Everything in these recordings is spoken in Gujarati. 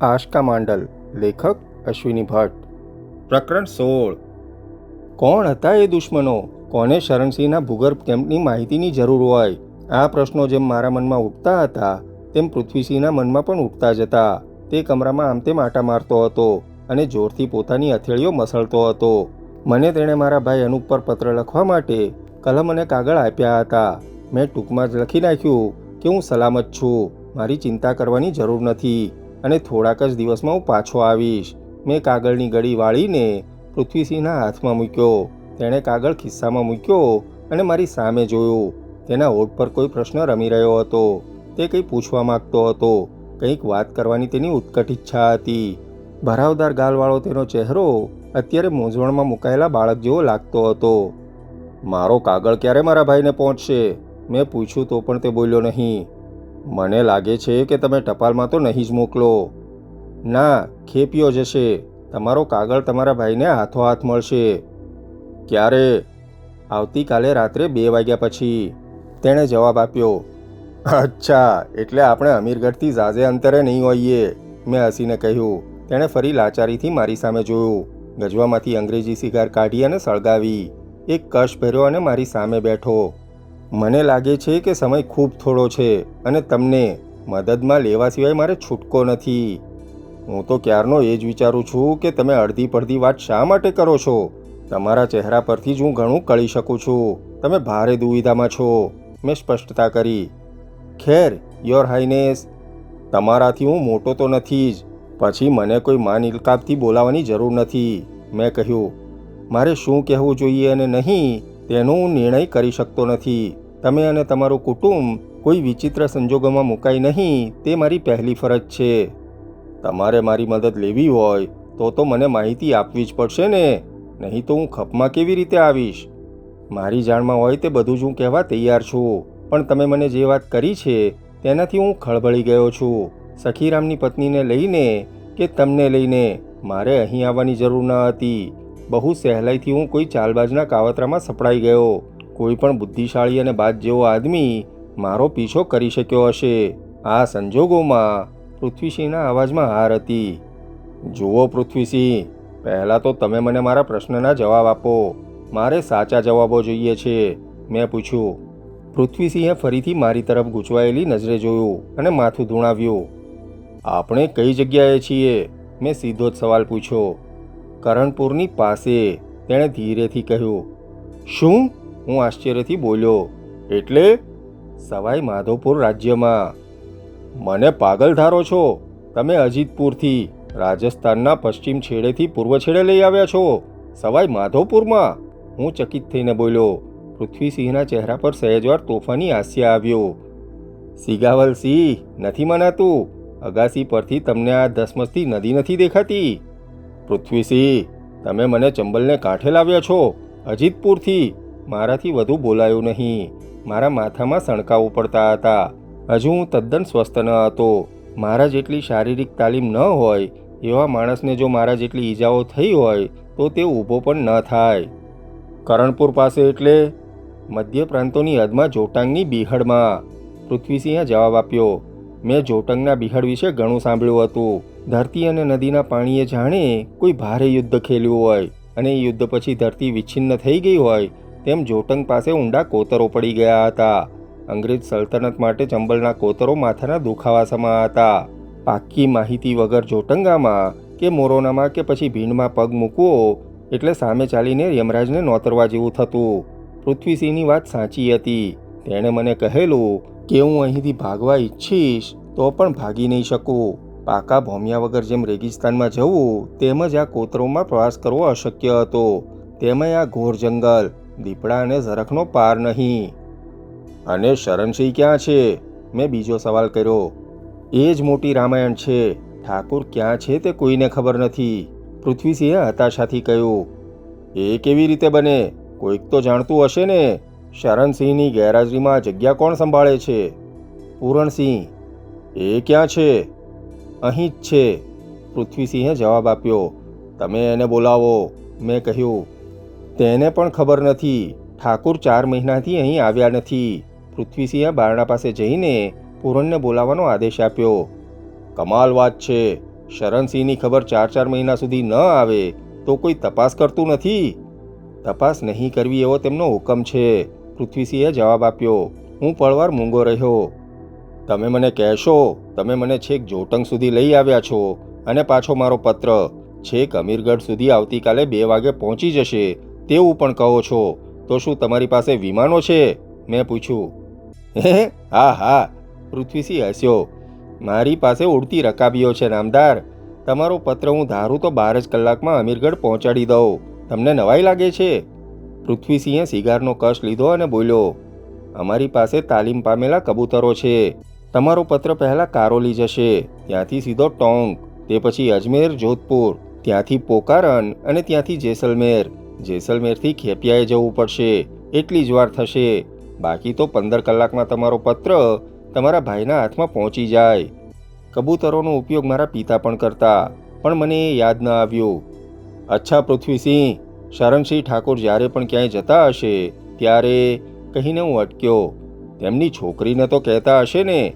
આશકા માંડલ, લેખક અશ્વિની ભટ્ટ. પ્રકરણ સોળ. કોણ હતા એ દુશ્મનો? કોને શરણસિંહના ભૂગર્ભ કેમ્પની માહિતીની જરૂર હોય? આ પ્રશ્નો જેમ મારા મનમાં ઉઠતા હતા, તેમ પૃથ્વીસિંહના મનમાં પણ ઉઠતા જ હતા. તે કમરામાં આમ તેમ આટા મારતો હતો અને જોરથી પોતાની હથેળીઓ મસળતો હતો. મને તેણે મારા ભાઈ અનુપ પર પત્ર લખવા માટે કલમ અને કાગળ આપ્યા હતા. મેં ટૂંકમાં જ લખી નાખ્યું કે હું સલામત છું. મારી ચિંતા કરવાની જરૂર નથી. અને થોડાક જ દિવસમાં હું પાછો આવીશ. મેં કાગળની ગળી વાળીને પૃથ્વીસિંહના હાથમાં મૂક્યો. તેણે કાગળ ખિસ્સામાં મૂક્યો અને મારી સામે જોયું. તેના હોઠ પર કોઈ પ્રશ્ન રમી રહ્યો હતો. તે કંઈ પૂછવા માંગતો હતો. કંઈક વાત કરવાની તેની ઉત્કટ ઈચ્છા હતી. ભરાવદાર ગાલવાળો તેનો ચહેરો અત્યારે મૂંઝવણમાં મુકાયેલા બાળક જેવો લાગતો હતો. મારો કાગળ ક્યારે મારા ભાઈને પહોંચશે? મેં પૂછ્યું તો પણ તે બોલ્યો નહીં. મને લાગે છે કે તમે ટપાલમાં તો નહીં જ મોકલો. ના ખેપિયો જશે તમારો કાગળ તમારા ભાઈને હાથો હાથ મળશે. ક્યારે? આવતીકાલે રાત્રે બે વાગ્યા પછી. તેણે જવાબ આપ્યો, અચ્છા, એટલે આપણે અમીરગઢથી ઝાઝે અંતરે નહીં હોઈએ, મેં હસીને કહ્યું. તેણે ફરી લાચારીથી મારી સામે જોયું. ગજવામાંથી અંગ્રેજી સિગાર કાઢી અને સળગાવી. એક કશ ભર્યો અને મારી સામે બેઠો. મને લાગે છે કે સમય ખૂબ થોડો છે અને તમને મદદમાં લેવા સિવાય મારે છૂટકો નથી. હું તો ક્યારનો એ જ વિચારું છું કે તમે અડધી પડધી વાત શા માટે કરો છો? તમારા ચહેરા પરથી જ હું ઘણું કળી શકું છું. તમે ભારે દુવિધામાં છો. મેં સ્પષ્ટતા કરી. ખેર, યોર હાઈનેસ તમારાથી હું મોટો તો નથી જ. પછી મને કોઈ માન ઇલકાબથી બોલાવવાની જરૂર નથી. મેં કહ્યું, મારે શું કહેવું જોઈએ અને નહીં, તેનો હું નિર્ણય કરી શકતો નથી. તમે અને તમારું કુટુંબ કોઈ વિચિત્ર સંજોગોમાં મુકાય નહીં, તે મારી પહેલી ફરજ છે. તમારે મારી મદદ લેવી હોય, તો તો મને માહિતી આપવી જ પડશે ને. નહીં તો હું ખપમાં કેવી રીતે આવીશ? મારી જાણમાં હોય તે બધું જ હું કહેવા તૈયાર છું. પણ તમે મને જે વાત કરી છે, તેનાથી હું ખળબળી ગયો છું. સખીરામની પત્નીને લઈને કે તમને લઈને, મારે અહીં આવવાની જરૂર ન હતી. બહુ સહેલાઈથી હું કોઈ ચાલબાજના કાવતરામાં સપડાઈ ગયો. કોઈ પણ બુદ્ધિશાળી અને બાદ જેવો આદમી મારો પીછો કરી શક્યો હશે. આ સંજોગોમાં પૃથ્વીસિંહના અવાજમાં હાર હતી. જુઓ પૃથ્વીસિંહ, પહેલાં તો તમે મને મારા પ્રશ્નના જવાબ આપો. મારે સાચા જવાબો જોઈએ છે. મેં પૂછ્યું. પૃથ્વીસિંહે ફરીથી મારી તરફ ગૂંચવાયેલી નજરે જોયું અને માથું ધૂણાવ્યું. આપણે કઈ જગ્યાએ છીએ? મેં સીધો જ સવાલ પૂછ્યો. કરણપુરની પાસે, તેણે ધીરેથી કહ્યું. શું? હું આશ્ચર્યથી બોલ્યો, એટલે સવાઈ માધોપુર રાજ્યમાં? મને પાગલ ધારો છો. તમે અજીતપુરથી રાજસ્થાનના પશ્ચિમ છેડેથી પૂર્વ છેડે લઈ આવ્યા છો. સવાઈ માધોપુરમાં હું ચકિત થઈને બોલ્યો, પૃથ્વીસિંહના ચહેરા પર સહેજવાર તોફાની હાસ્ય આવ્યો. સિગાવલ સિંહ, નથી મનાતું. અગાસી પરથી તમને આ ધસમસતી નદી નથી દેખાતી. પૃથ્વીસિંહ, તમે મને ચંબલને કાંઠે લાવ્યા છો. અજીતપુરથી મારાથી વધુ બોલાયું નહીં. મારા માથામાં સણકાઓ પડતા હતા. હજુ હું તદ્દન સ્વસ્થ ન હતો. મારા જેટલી શારીરિક તાલીમ ન હોય, એવા માણસને જો મારા જેટલી ઈજાઓ થઈ હોય, તો તે ઊભો પણ ન થાય. કરણપુર પાસે એટલે મધ્ય પ્રાંતોની હદમાં જોટાંગની બિહડમાં પૃથ્વીસિંહે જવાબ આપ્યો, મેં જોટંગના બિહડ વિશે ઘણું સાંભળ્યું હતું. ધરતી અને નદીના પાણીએ જાણે કોઈ ભારે યુદ્ધ ખેલ્યું હોય અને યુદ્ધ પછી ધરતી વિચ્છિન્ન થઈ ગઈ હોય તેમ જોટંગ પાસે ઊંડા કોતરો પડી ગયા હતા. અંગ્રેજ સલ્તનત માટે ચંબલના કોતરો માથાના દુખાવા હતા. પાક્કી માહિતી વગર જોટંગામાં કે મોરોનામાં કે પછી ભીંડમાં પગ મૂકવો એટલે સામે ચાલીને યમરાજને નોતરવા જેવું થતું. પૃથ્વીસિંહની વાત સાચી હતી. તેણે મને કહેલું કે હું અહીંથી ભાગવા ઈચ્છીશ તો પણ ભાગી નહીં શકું. પાકા ભોમિયા વગર જેમ રેગિસ્તાનમાં જવું, તેમજ આ કોતરોમાં પ્રવાસ કરવો અશક્ય હતો. તેમાં આ ઘોર જંગલ દીપડા અને ઝરખનો પાર નહીં. અને શરણસિંહ ક્યાં છે? મેં બીજો સવાલ કર્યો. એ જ મોટી રામાયણ છે. ઠાકુર ક્યાં છે તે કોઈને ખબર નથી. પૃથ્વીસિંહે હતાશાથી કહ્યું, એ કેવી રીતે બને? કોઈક તો જાણતું હશે ને. શરણસિંહની ગેરહાજરીમાં જગ્યા કોણ સંભાળે છે? પૂરણસિંહ, એ ક્યાં છે? અહીં જ છે. પૃથ્વીસિંહે જવાબ આપ્યો, તમે એને બોલાવો. મેં કહ્યું તેને પણ ખબર નથી. ઠાકુર ચાર મહિનાથી અહીં આવ્યા નથી. પૃથ્વીસિંહે બારણા પાસે જઈને પૂરણને બોલાવવાનો આદેશ આપ્યો. કમાલ વાત છે. શરણસિંહની ખબર ચાર ચાર મહિના સુધી ન આવે તો કોઈ તપાસ કરતું નથી. તપાસ નહીં કરવી એવો તેમનો હુકમ છે. પૃથ્વીસિંહે જવાબ આપ્યો. હું પળવાર મૂંગો રહ્યો. તમે મને કહેશો, તમે મને છેક જોટંગ સુધી લઈ આવ્યા છો અને પાછો મારો પત્ર. છેક અમીરગઢ સુધી આવતીકાલે બે વાગે પહોંચી જશે. તેવું પણ કહો છો. તો શું તમારી પાસે વિમાનો છે? મેં પૂછ્યું. હે, હા હા પૃથ્વીસિંહ હસ્યો. મારી પાસે ઉડતી રકાબીઓ છે, નામદાર. તમારો પત્ર હું ધારું તો બાર જ કલાકમાં અમીરગઢ પહોંચાડી દઉં. તમને નવાઈ લાગે છે? પૃથ્વીસિંહે સિગારનો કશ લીધો અને બોલ્યો. અમારી પાસે તાલીમ પામેલા કબૂતરો છે. તમારો પત્ર પહેલાં કારોલી જશે. ત્યાંથી સીધો ટોંક. તે પછી અજમેર, જોધપુર. ત્યાંથી પોકારન અને ત્યાંથી જેસલમેર. જેસલમેરથી ખેપિયાએ જવું પડશે. એટલી જ વાર થશે. બાકી તો પંદર કલાકમાં તમારો પત્ર તમારા ભાઈના હાથમાં પહોંચી જાય. કબૂતરોનો ઉપયોગ મારા પિતા પણ કરતા, પણ મને એ યાદ ન આવ્યું. અચ્છા, પૃથ્વીસિંહ, શરણસિંહ ઠાકોર જ્યારે પણ ક્યાંય જતા હશે, ત્યારે કહીને હું અટક્યો. તેમની છોકરીને તો કહેતા હશે ને.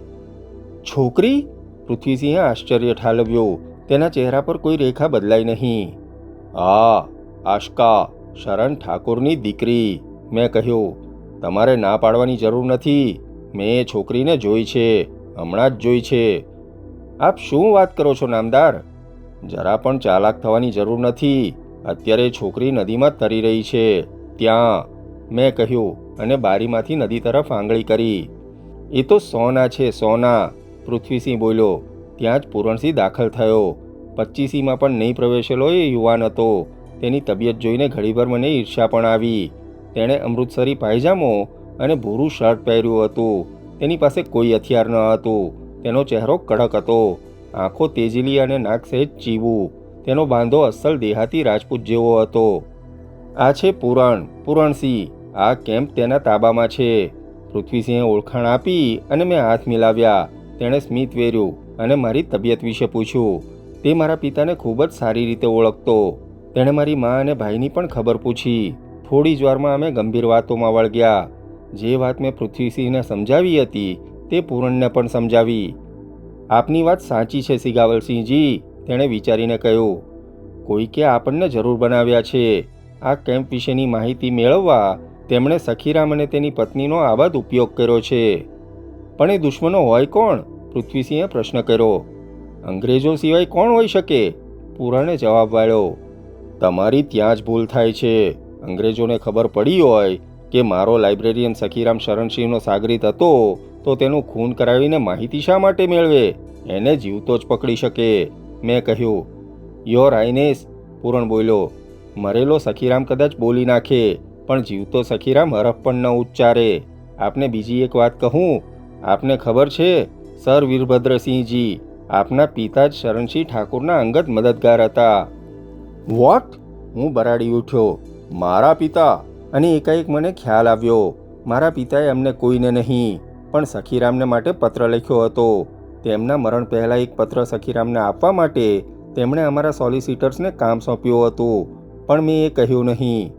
છોકરી? પૃથ્વીસિંહે આશ્ચર્ય ઠાલવ્યું. તેના ચહેરા પર કોઈ રેખા બદલાઈ નહીં. આ આશકા શરણ ઠાકોરની દીકરી. મેં કહ્યું, તમારે ના પાડવાની જરૂર નથી. મેં એ છોકરીને જોઈ છે, હમણાં જ જોઈ છે. આપ શું વાત કરો છો, નામદાર? જરા પણ ચાલાક થવાની જરૂર નથી. અત્યારે છોકરી નદીમાં તરી રહી છે, ત્યાં. મેં કહ્યું, અને બારીમાંથી નદી તરફ આંગળી કરી. એ તો સોના છે, સોના. પૃથ્વીસિંહ બોલ્યો, ત્યાં જ પૂરણસિંહ દાખલ થયો. પચ્ચીસીમાં પણ નહીં પ્રવેશેલો એ યુવાન હતો. તેની તબિયત જોઈને ઘડીભર મને ઈર્ષ્યા પણ આવી. તેણે અમૃતસરી પાયજામો અને ભૂરું શર્ટ પહેર્યું હતું. તેની પાસે કોઈ હથિયાર ન હતું. તેનો ચહેરો કડક હતો. આંખો તેજીલી અને નાક સહેજ ચીવું તેનો બાંધો અસલ દેહાતી રાજપૂત જેવો હતો. આ છે પુરણ પુરણસિંહ આ કેમ્પ તેના તાબામાં છે. પૃથ્વીસિંહે ઓળખાણ આપી અને મેં હાથ મિલાવ્યા. તેણે સ્મિત વેર્યું અને મારી તબિયત વિશે પૂછ્યું. તે મારા પિતાને ખૂબ જ સારી રીતે ઓળખતો. તેણે મારી મા અને ભાઈની પણ ખબર પૂછી. થોડી જ વારમાં અમે ગંભીર વાતોમાં વળગ્યા જે વાત મેં પૃથ્વીસિંહને સમજાવી હતી, તે પૂરણને પણ સમજાવી. આપની વાત સાચી છે, સિગાવલસિંહજી, તેણે વિચારીને કહ્યું. કોઈકે આપણને જરૂર બનાવ્યા છે. આ કેમ્પ વિશેની માહિતી મેળવવા તેમણે સખીરામ અને તેની પત્નીનો આબાદ ઉપયોગ કર્યો છે. પણ એ દુશ્મનો હોય કોણ? પૃથ્વીસિંહે પ્રશ્ન કર્યો. અંગ્રેજો સિવાય કોણ હોઈ શકે? પૂરણે જવાબ વાળ્યો. તમારી ત્યાં જ ભૂલ થાય છે. અંગ્રેજોને ખબર પડી હોય કે મારો લાઇબ્રેરિયન સખીરામ શરણસિંહનો સાગરીત હતો, તો તેનું ખૂન કરાવીને માહિતી શા માટે મેળવે? એને જીવતો જ પકડી શકે. મેં કહ્યું, યોર આઈનેસ પૂરણ બોલ્યો, મરેલો સખીરામ કદાચ બોલી નાખે, પણ જીવતો સખીરામ હરફ પણ ન ઉચ્ચારે. આપને બીજી એક વાત કહું, આપને ખબર છે, સર વીરભદ્રસિંહજી, આપના પિતા જ શરણસિંહ ઠાકુરના અંગત મદદગાર હતા. વોટ હું બરાડી ઉઠ્યો. મારા પિતા. અને એકાએક મને ખ્યાલ આવ્યો. મારા પિતાએ અમને કોઈને નહીં, પણ સખીરામને માટે પત્ર લખ્યો હતો. તેમના મરણ પહેલાં એક પત્ર સખીરામને આપવા માટે તેમણે અમારા સોલિસિટર્સને કામ સોંપ્યું હતું, પણ મેં એ કહ્યું નહીં.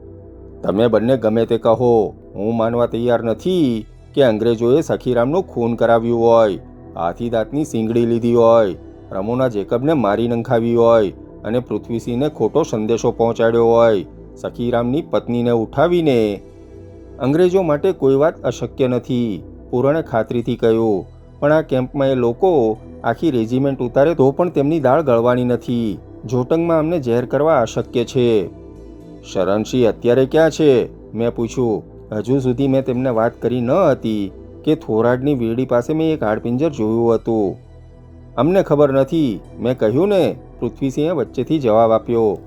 તમે બંને ગમે તે કહો. હું માનવા તૈયાર નથી કે અંગ્રેજોએ સખીરામનું ખૂન કરાવ્યું હોય હાથી દાંતની સિંગડી લીધી હોય, રમોના જેકબને મારી નંખાવી હોય અને પૃથ્વીસિંહને ખોટો સંદેશો પહોંચાડ્યો હોય, સખીરામની પત્નીને ઉઠાવીને. અંગ્રેજો માટે કોઈ વાત અશક્ય નથી, પૂરણે ખાતરીથી કહ્યું, પણ આ કેમ્પમાં એ લોકો આખી રેજિમેન્ટ ઉતારે તો પણ તેમની દાળ ગળવાની નથી. જોટંગમાં અમને ઝેર કરવા અશક્ય છે. શરણસિંહ, અત્યારે ક્યાં છે? મેં પૂછ્યું. હજુ સુધી મેં તેમને વાત કરી ન હતી કે થોરાડની વીરડી પાસે મેં એક હાડપિંજર જોયું હતું. અમને ખબર નથી. મેં કહ્યું ને પૃથ્વીસિંહે વચ્ચેથી જવાબ આપ્યો,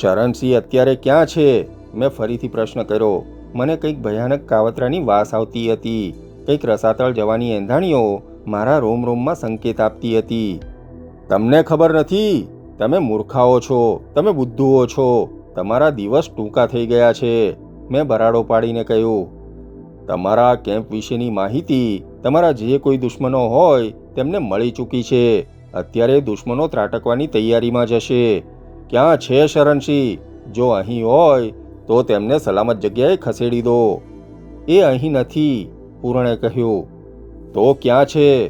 શરણસિંહ અત્યારે ક્યાં છે? મેં ફરીથી પ્રશ્ન કર્યો, મને કંઈક ભયાનક કાવતરાની વાસ આવતી હતી, કંઈક રસાતળ જવાની એંધાણીઓ મારા રોમ રોમમાં સંકેત આપતી હતી. તમને ખબર નથી? તમે મૂર્ખાઓ છો, તમે બુદ્ધુઓ છો, તમારા દિવસ ટૂંકા થઈ ગયા છે, મેં બરાડો પાડીને કહ્યું. તમારા કેમ્પ વિશેની માહિતી તમારા જે કોઈ દુશ્મનો હોય તેમને મળી ચૂકી છે. અત્યારે દુશ્મનો ત્રાટકવાની તૈયારીમાં જશે. ક્યાં છે શરણસિંહ? જો અહીં હોય, તો તેમને સલામત જગ્યાએ ખસેડી દો. એ અહીં નથી, પૂરણે કહ્યું. તો ક્યાં છે?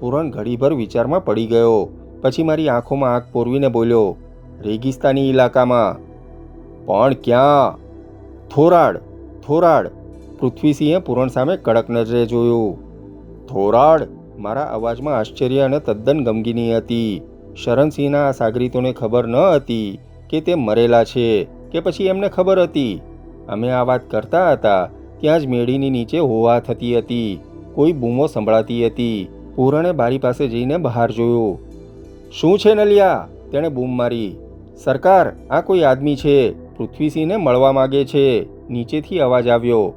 પૂરણ ઘડીભર વિચારમાં પડી ગયો. પછી મારી આંખોમાં આંખ પોરવીને બોલ્યો, રેગિસ્તાની ઇલાકામાં. પણ ક્યાં? થોરાડ થોરાડ. પૃથ્વીસિંહે પૂરણ સામે કડક નજરે જોયું. થોરાડ? મારા અવાજમાં આશ્ચર્ય અને તદ્દન ગમગીની હતી. શરણસિંહના આ સાગરીતોને ખબર ન હતી કે તે મરેલા છે, કે પછી એમને ખબર હતી. અમે આ વાત કરતા હતા, ત્યાં જ મેળીની નીચે હોવા થતી હતી. કોઈ બૂમો સંભળાતી હતી. પૂરણે બારી પાસે જઈને બહાર જોયું. શું છે નલિયા? તેણે બૂમ મારી. સરકાર, આ કોઈ આદમી છે? પૃથ્વીસિંહને મળવા માગે છે. નીચેથી અવાજ આવ્યો.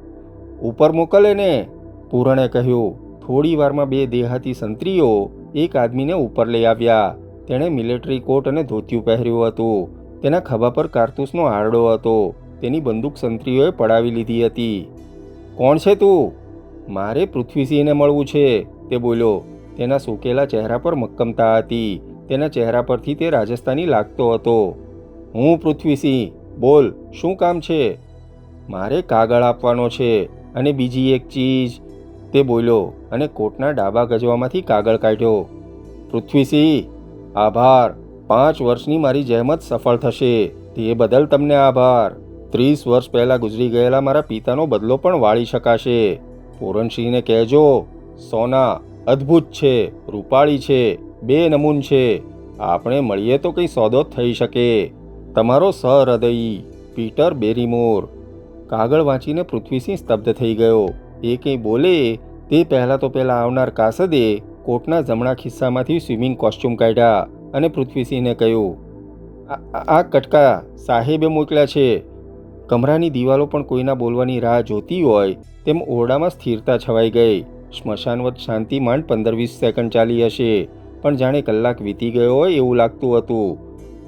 ઉપર મોકલે ને પૂરણે કહ્યું. થોડી વારમાં બે દેહાતી સંત્રીઓ એક આદમીને ઉપર લઈ આવ્યા. તેણે મિલિટરી કોટ અને ધોતિયું પહેર્યું હતું. તેના ખભા પર કારતૂસનો આરડો હતો. તેની બંદૂક સંત્રીઓએ પડાવી લીધી હતી. કોણ છે તું? મારે પૃથ્વીસિંહને મળવું છે, તે બોલ્યો. તેના સૂકેલા ચહેરા પર મક્કમતા હતી. તેના ચહેરા પરથી તે રાજસ્થાની લાગતો હતો. હું પૃથ્વીસિંહ. બોલ, શું કામ છે? મારે કાગળ આપવાનો છે અને બીજી એક ચીજ. તે બોલ્યો અને કોટના ડાબા ગજવામાંથી કાગળ કાઢ્યો. પૃથ્વીસિંહ, આભાર. પાંચ વર્ષની મારી જહેમત સફળ થશે. તે બદલ તમને આભાર. ત્રીસ વર્ષ પહેલાં ગુજરી ગયેલા મારા પિતાનો બદલો પણ વાળી શકાશે. પૂરણસિંહને કહેજો, સોના અદ્ભુત છે, રૂપાળી છે, બે નમૂન છે. આપણે મળીએ તો કંઈ સોદો થઈ શકે. તમારો સહૃદયી પીટર બેરીમોર. કાગળ વાંચીને પૃથ્વીસિંહ સ્તબ્ધ થઈ ગયો. એ કંઈ બોલે, તે પહેલાં તો પહેલાં આવનાર કાસદે કોટના જમણા ખિસ્સામાંથી સ્વિમિંગ કોસ્ચ્યુમ કાઢ્યા અને પૃથ્વીસિંહને કહ્યું, "આ- કટકા સાહેબે મોકલ્યા છે. કમરાની દિવાલો પણ કોઈના બોલવાની રાહ જોતી હોય તેમ ઓરડામાં સ્થિરતા છવાઈ ગઈ. સ્મશાનવત શાંતિ માંડ પંદર વીસ સેકન્ડ ચાલી હશે, પણ જાણે કલાક વીતી ગયો હોય એવું લાગતું હતું.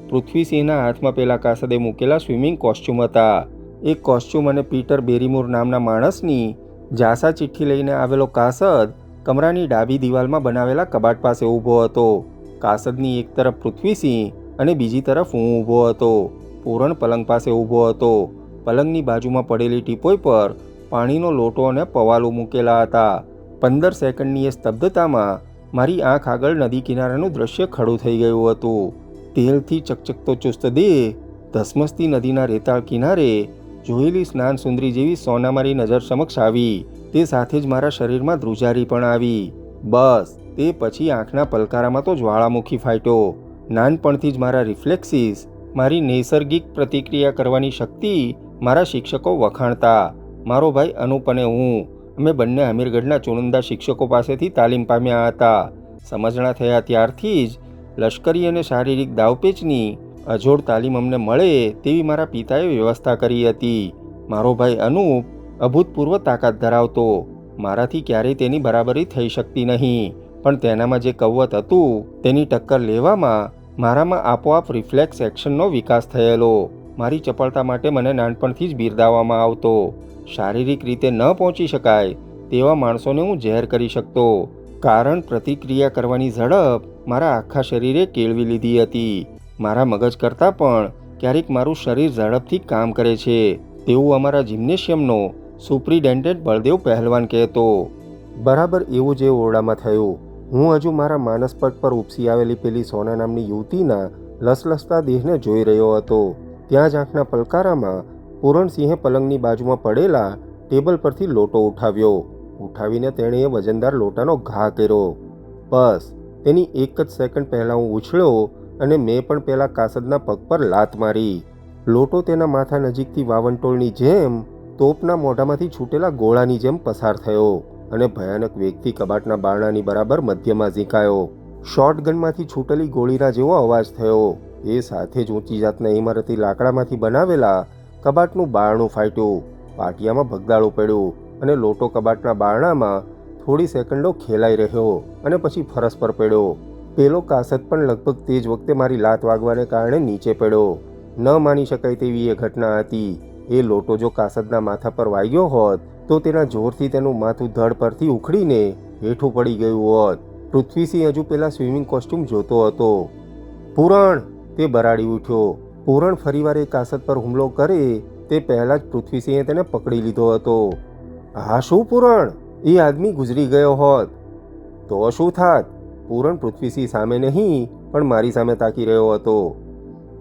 પૃથ્વીસિંહના હાથમાં પેલા કાસદે મૂકેલા સ્વિમિંગ કોસ્ચ્યુમ હતા. એ કોસ્ચ્યુમ અને પીટર બેરીમોર નામના માણસની જાસા ચિઠ્ઠી લઈને આવેલો કાસદ કમરાની ડાબી દિવાલમાં બનાવેલા કબાટ પાસે ઊભો હતો. કાસદની એક તરફ પૃથ્વીસિંહ અને બીજી તરફ હું ઊભો હતો. પૂરણ પલંગ પાસે ઊભો હતો. પલંગની બાજુમાં પડેલી ટીપોય પર પાણીનો લોટો અને પવાલું મૂકેલા હતા. પંદર સેકન્ડની એ સ્તબ્ધતામાં મારી આંખ આગળ નદી કિનારાનું દ્રશ્ય ખડું થઈ ગયું હતું. તેલથી ચકચકતો ચુસ્ત દેહ ધસમસતી નદીના રેતાળ કિનારે જોયેલી સ્નાન સુંદરી જેવી સોના મારી નજર સમક્ષ આવી. તે સાથે જ મારા શરીરમાં ધ્રુજારી પણ આવી. બસ, તે પછી આંખના પલકારામાં તો જ્વાળામુખી ફાટ્યો. નાનપણથી જ મારા રિફ્લેક્સિસ, મારી નૈસર્ગિક પ્રતિક્રિયા કરવાની શક્તિ મારા શિક્ષકો વખાણતા. મારો ભાઈ અનુપ અને હું, અમે બંને અમીરગઢના ચુનંદા શિક્ષકો પાસેથી તાલીમ પામ્યા હતા. સમજણા થયા ત્યારથી જ લશ્કરી અને શારીરિક દાવપેચની અજોડ તાલીમ અમને મળે તેવી મારા પિતાએ વ્યવસ્થા કરી હતી. મારો ભાઈ અનુપ અભૂતપૂર્વ તાકાત ધરાવતો. મારાથી ક્યારેય તેની બરાબરી થઈ શકતી નહીં. પણ તેનામાં જે કવત હતું તેની ટક્કર લેવામાં મારામાં આપોઆપ રિફ્લેક્સ એક્શનનો વિકાસ થયેલો. મારી ચપળતા માટે મને નાનપણથી જ બિરદાવવામાં આવતો. શારીરિક રીતે ન પહોંચી શકાય તેવા માણસોને હું ઝેર કરી શકતો. કારણ પ્રતિક્રિયા કરવાની ઝડપ મારા આખા શરીરે કેળવી લીધી હતી. મારા મગજ કરતાં પણ ક્યારેક મારું શરીર ઝડપથી કામ કરે છે. તેવું અમારા જિમ્નેશિયમનો સુપ્રિન્ટેન્ડન્ટ બળદેવ પહેલવાન કહેતો, બરાબર એવું જે ઓરડામાં થયું. હું હજુ મારા માનસપટ પર ઉપસી આવેલી પેલી સોના નામની યુવતીના લસલસતા દેહને જોઈ રહ્યો હતો. ત્યાં જ આંખના પલકારામાં પૂરણસિંહે પલંગની બાજુમાં પડેલા ટેબલ પરથી લોટો ઉઠાવ્યો. ઉઠાવીને તેણે એ વજનદાર લોટાનો ઘા કર્યો. બસ, તેની એક જ સેકન્ડ પહેલાં હું ઉછળ્યો અને મેં પણ પેલા કાસદના પગ પર લાત મારી. લોટો તેના માથા નજીકથી વાવંટોળની જેમ, તોપના મોઢામાંથી છૂટેલા ગોળાની જેમ પસાર થયો અને ભયાનક વેગથી કબાટના બારણાની બરાબર મધ્યમાં ઝીંકાયો. શોટગનમાંથી છૂટેલી ગોળીના જેવો અવાજ થયો. એ સાથે જ ઊંચી જાતના ઇમારતી લાકડામાંથી બનાવેલા કબાટનું બારણું ફાટ્યું. પાટિયામાં ભગદાળું પડ્યું અને લોટો કબાટના બારણામાં થોડી સેકન્ડો ખેલાઈ રહ્યો અને પછી ફરસ પર પડ્યો. પેલો કાસત પણ લગભગ તે જ વખતે મારી લાત વાગવાને કારણે નીચે પડ્યો. ન માની શકાય તેવી એ ઘટના હતી. એ લોટો જો કાસદના માથા પર વાગ્યો હોત, તો તેના જોરથી તેનું માથું ધડ પરથી ઉખડીને હેઠું પડી ગયું હોત. પૃથ્વીસિંહ હજુ પેલા સ્વિમિંગ કોસ્ટ્યુમ જોતો હતો. પૂરણ! તે બરાડી ઉઠ્યો. પૂરણ ફરીવાર એ કાસદ પર હુમલો કરે તે પહેલાં જ પૃથ્વીસિંહે તેને પકડી લીધો હતો. હા શું પૂરણ? એ આદમી ગુજરી ગયો હોત. તો શું થાત? પૂરણ પૃથ્વીસિંહ સામે નહીં, પણ મારી સામે તાકી રહ્યો હતો.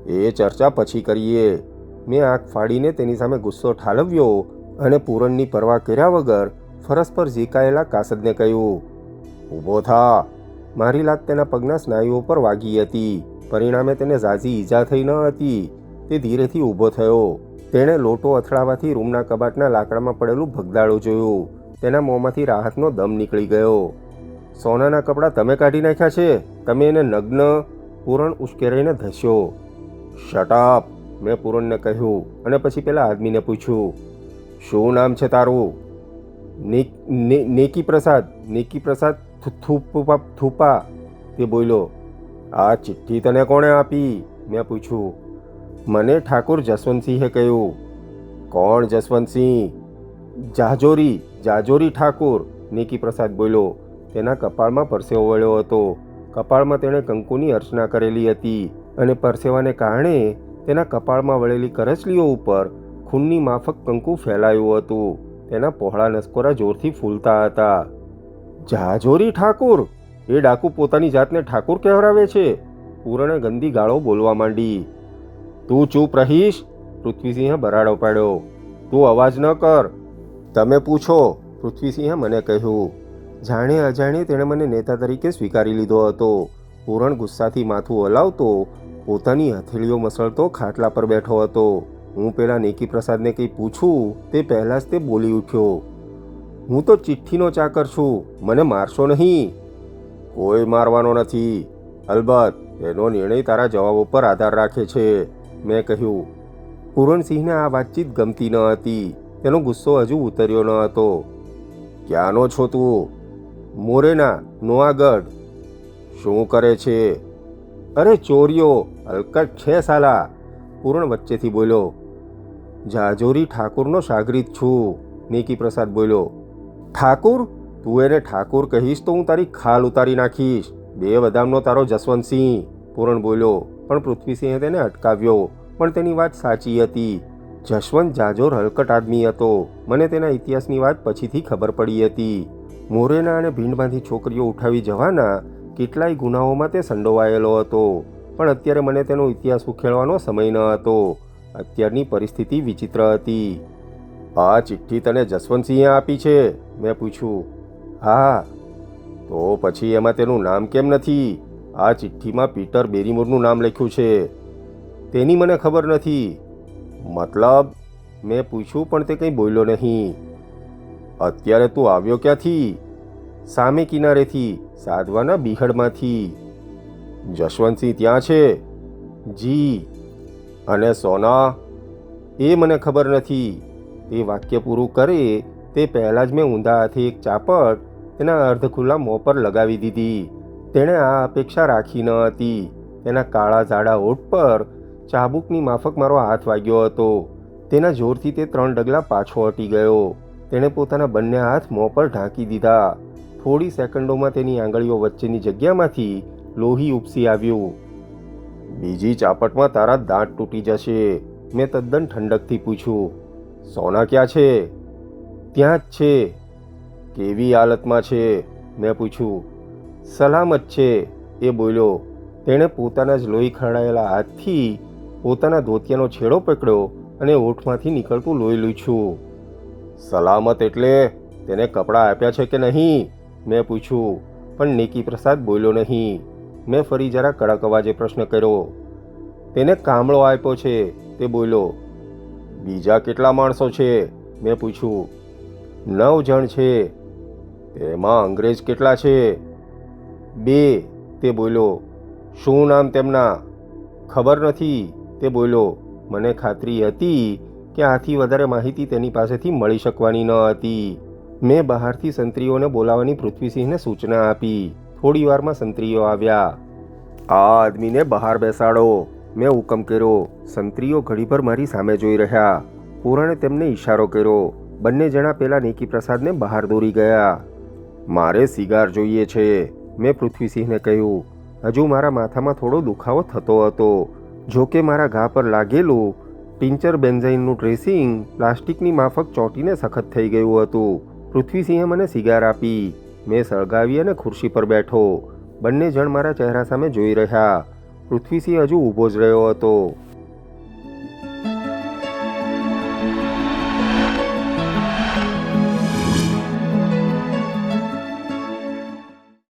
એ ચર્ચા પછી કરીએ. મેં આંખ ફાડીને તેની સામે ગુસ્સો ઠાલવ્યો અને પૂરણની પરવા કર્યા વગર ફરસ પર ઝીકાયેલા કાસદને કહ્યું ઊભો થા. મારી લાત તેના પગના સ્નાયુઓ પર વાગી હતી. પરિણામે તેને ઝાઝી ઈજા થઈ ન હતી. તે ધીરેથી ઊભો થયો. તેણે લોટો અથડાવાથી રૂમના કબાટના લાકડામાં પડેલું ભગદાળું જોયું. તેના મોંમાંથી રાહતનો દમ નીકળી ગયો. સોનાના કપડાં તમે કાઢી નાખ્યા છે. તમે એને નગ્ન, પૂરણ ઉશ્કેરાઈને ધસ્યો. શટઅપ મેં પૂરણને કહ્યું અને પછી પેલા આદમીને પૂછ્યું. શું નામ છે તારું? નિક પ્રસાદ, નેકી પ્રસાદ થૂપા થૂપા. તે બોલ્યો. આ ચિઠ્ઠી તને કોણે આપી? મેં પૂછ્યું. મને ઠાકુર જસવંતસિંહે કહ્યું. કોણ જસવંતસિંહ? જાજોરી જાજોરી ઠાકુર, નિકી પ્રસાદ બોલ્યો. તેના કપાળમાં પરસેવો વળ્યો હતો. કપાળમાં તેણે કંકુની અર્ચના કરેલી હતી અને પરસેવાને કારણે તેના કપાળમાં વળેલી કરચલીઓ ઉપર ખૂનની માફક કંકુ ફેલાયું હતું. તેના પહોળા નસકોરા જોરથી ફૂલતા હતા. જાજોરી ઠાકુર! એ ડાકુ પોતાની જાતને ઠાકુર કહેવરાવે છે, પૂરણે ગંદી ગાળો બોલવા માંડી. તું ચૂપ રહીશ, પૃથ્વીસિંહે બરાડો પાડ્યો તું અવાજ ન કર. તમે પૂછો, પૃથ્વીસિંહે મને કહ્યું. જાણે અજાણે તેણે મને નેતા તરીકે સ્વીકારી લીધો હતો. પૂરણ ગુસ્સાથી માથું હલાવતો પોતાની હથેળીઓ મસળતો ખાટલા પર બેઠો હતો. હું પેલા નેકી પ્રસાદને કંઈ પૂછું તે પહેલાં જ તે બોલી ઉઠ્યો. હું તો ચિઠ્ઠીનો ચાકર છું, મને મારશો નહીં. કોઈ મારવાનો નથી. અલબત્ત, એનો નિર્ણય તારા જવાબ ઉપર આધાર રાખે છે, મેં કહ્યું. પૂરણસિંહને આ વાતચીત ગમતી ન હતી. તેનો ગુસ્સો હજુ ઉતર્યો ન હતો. ક્યાંનો છો તું? મોરેના નોઆગઢ. શું કરે છે? અરે ચોરીઓ હલકટ છે સાલા, પૂરણ વચ્ચેથી બોલ્યો. જાજોરી ઠાકુરનો સાગરીત છું નિકી પ્રસાદ બોલ્યો. ઠાકુર? તું એને ઠાકુર કહીશ તો હું તારી ખાલ ઉતારી નાખીશ. બે બદામનો તારો જસવંતસિંહ, પૂરણ બોલ્યો. પણ પૃથ્વીસિંહે તેને અટકાવ્યો. પણ તેની વાત સાચી હતી. જશવંત જાજોર હલકટ આદમી હતો. મને તેના ઇતિહાસની વાત પછીથી ખબર પડી હતી. મોરેના અને ભીંડમાંથી છોકરીઓ ઉઠાવી જવાના કેટલાય ગુનાઓમાં તે સંડોવાયેલો હતો. પણ અત્યારે મને તેનો ઇતિહાસ ઉખેડવાનો સમય ન હતો. અત્યારની પરિસ્થિતિ વિચિત્ર હતી. આ ચિઠ્ઠી તને જસવંતસિંહે આપી છે? મેં પૂછ્યું. હા. તો પછી એમાં તેનું નામ કેમ નથી? આ ચિઠ્ઠીમાં પીટર બેરીમોરનું નામ લખ્યું છે. તેની મને ખબર નથી. મતલબ? મેં પૂછ્યું પણ તે કંઈ બોલ્યો નહીં. અત્યારે તું આવ્યો ક્યાંથી? સામે કિનારેથી, સાધવાના બિહડમાંથી. જશવંતસિંહ ત્યાં છે? જી. અને સોના? એ મને ખબર નથી. તે વાક્ય પૂરું કરે તે પહેલાં જ મેં ઊંધા હાથે એક ચાપટ તેના અર્ધખુલ્લા મોં પર લગાવી દીધી. તેણે આ અપેક્ષા રાખી ન હતી. તેના કાળા જાડા ઓઠ પર ચાબુકની માફક મારો હાથ વાગ્યો હતો. તેના જોરથી તે ત્રણ ડગલા પાછો હટી ગયો. તેણે પોતાના બંને હાથ મોં પર ઢાંકી દીધા. થોડી સેકન્ડોમાં તેની આંગળીઓ વચ્ચેની જગ્યામાંથી લોહી ઉપસી આવ્યું. બીજી ચાપટમાં તારા દાંત તૂટી જશે, મેં તદ્દન ઠંડકથી પૂછ્યું. સોના ક્યાં છે? ત્યાં જ છે. કેવી હાલતમાં છે? મેં પૂછ્યું. સલામત છે, એ બોલ્યો. તેણે પોતાના જ લોહી ખરડાયેલા હાથથી પોતાના ધોતિયાનો છેડો પકડ્યો અને ઓઠમાંથી નીકળતું લોહી લૂછ્યું. સલામત એટલે તેને કપડાં આપ્યા છે કે નહીં? મેં પૂછ્યું. પણ નિકી પ્રસાદ બોલ્યો નહીં. મેં ફરી જરા કડક અવાજે પ્રશ્ન કર્યો. તેને કામળો આપ્યો છે. તે બોલ્યો, બીજા કેટલા માણસો છે? મેં પૂછ્યું, નવ જણ છે. તેમાં અંગ્રેજ કેટલા છે? બે. તે બોલ્યો, શું નામ તેમના? ખબર નથી. તે બોલ્યો, મને ખાતરી હતી કે આથી વધારે માહિતી તેની પાસેથી મળી શકવાની ન હતી. મેં બહારથી સંત્રીઓને બોલાવવાની પૃથ્વીસિંહને સૂચના આપી. થોડી વારમાં સંત્રીઓ આવ્યા. આ આદમીને બહાર બેસાડો. મેં હુકમ કર્યો. સંત્રીઓ ઘડીભર મારી સામે જોઈ રહ્યા. પૂરણે તેમને ઈશારો કર્યો. બંને જણા પેલા નેકી પ્રસાદને બહાર દોરી ગયા. મારે સિગાર જોઈએ છે, મેં પૃથ્વીસિંહને કહ્યું. હજુ મારા માથામાં થોડો દુખાવો થતો હતો. જો કે મારા ઘા પર લાગેલું ટિંચર બેન્ઝાઇનનું ડ્રેસિંગ પ્લાસ્ટિકની માફક ચોંટીને સખત થઈ ગયું હતું. પૃથ્વીસિંહે મને સિગાર આપી. મેં સળગાવી અને ખુરશી પર બેઠો. બંને જણ મારા ચહેરા સામે જોઈ રહ્યા. પૃથ્વીસિંહ હજુ ઊભો જ રહ્યો હતો.